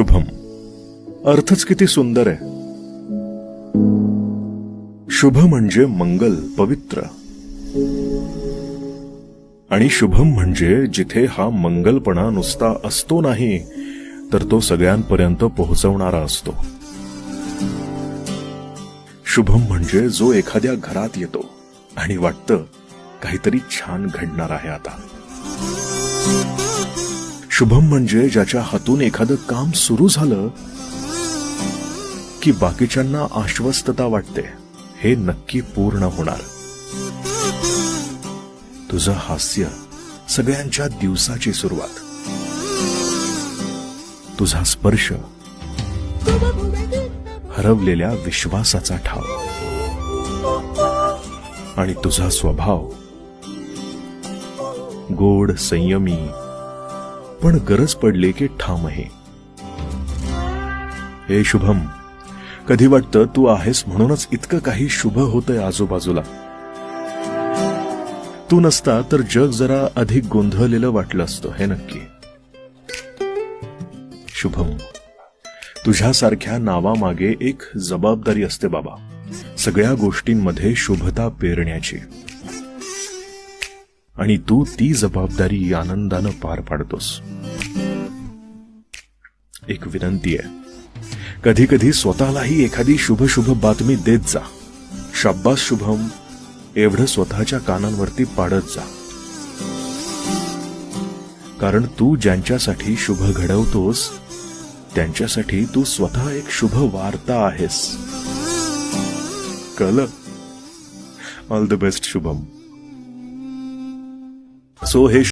शुभम. अर्थच किती सुंदर आहे. शुभ म्हणजे मंगल पवित्र. आणि शुभम म्हणजे जिथे हा मंगलपणा नुसता असतो नाही तर तो सगळ्यांपर्यंत पोहोचवणारा असतो. शुभम म्हणजे जो एखाद्या घरात येतो आणि वाटतं काहीतरी छान घडणार आहे आता. शुभम म्हणजे ज्याच्या हातून एखादं काम सुरू झालं की बाकीच्यांना आश्वस्तता वाटते हे नक्की पूर्ण होणार. तुझं हास्य सगळ्यांच्या दिवसाची सुरुवात. तुझा स्पर्श हरवलेल्या विश्वासाचा ठाव. आणि तुझा स्वभाव गोड संयमी पण गरज पडले की ठाम आहे हे शुभम कधी वाटतं तू आहेस म्हणूनच इतकं काही शुभ होतंय आजूबाजूला? तू नसता तर जग जरा अधिक गोंधळलेलं वाटलं असतं हे नक्की. शुभम तुझ्यासारख्या नावामागे एक जबाबदारी असते बाबा सगळ्या गोष्टींमध्ये शुभता पेरण्याची. आणि तू ती जबाबदारी आनंदानं पार पाडतोस. एक विनंती आहे. कधी कधी स्वतःलाही एखादी शुभ शुभ बातमी देत जा. शब्बास शुभम एवढं स्वतःच्या कानांवरती पाडत जा. कारण तू ज्यांच्यासाठी शुभ घडवतोस त्यांच्यासाठी तू स्वतः एक शुभ वार्ता आहेस. कळलं? All the best Shubham. So हे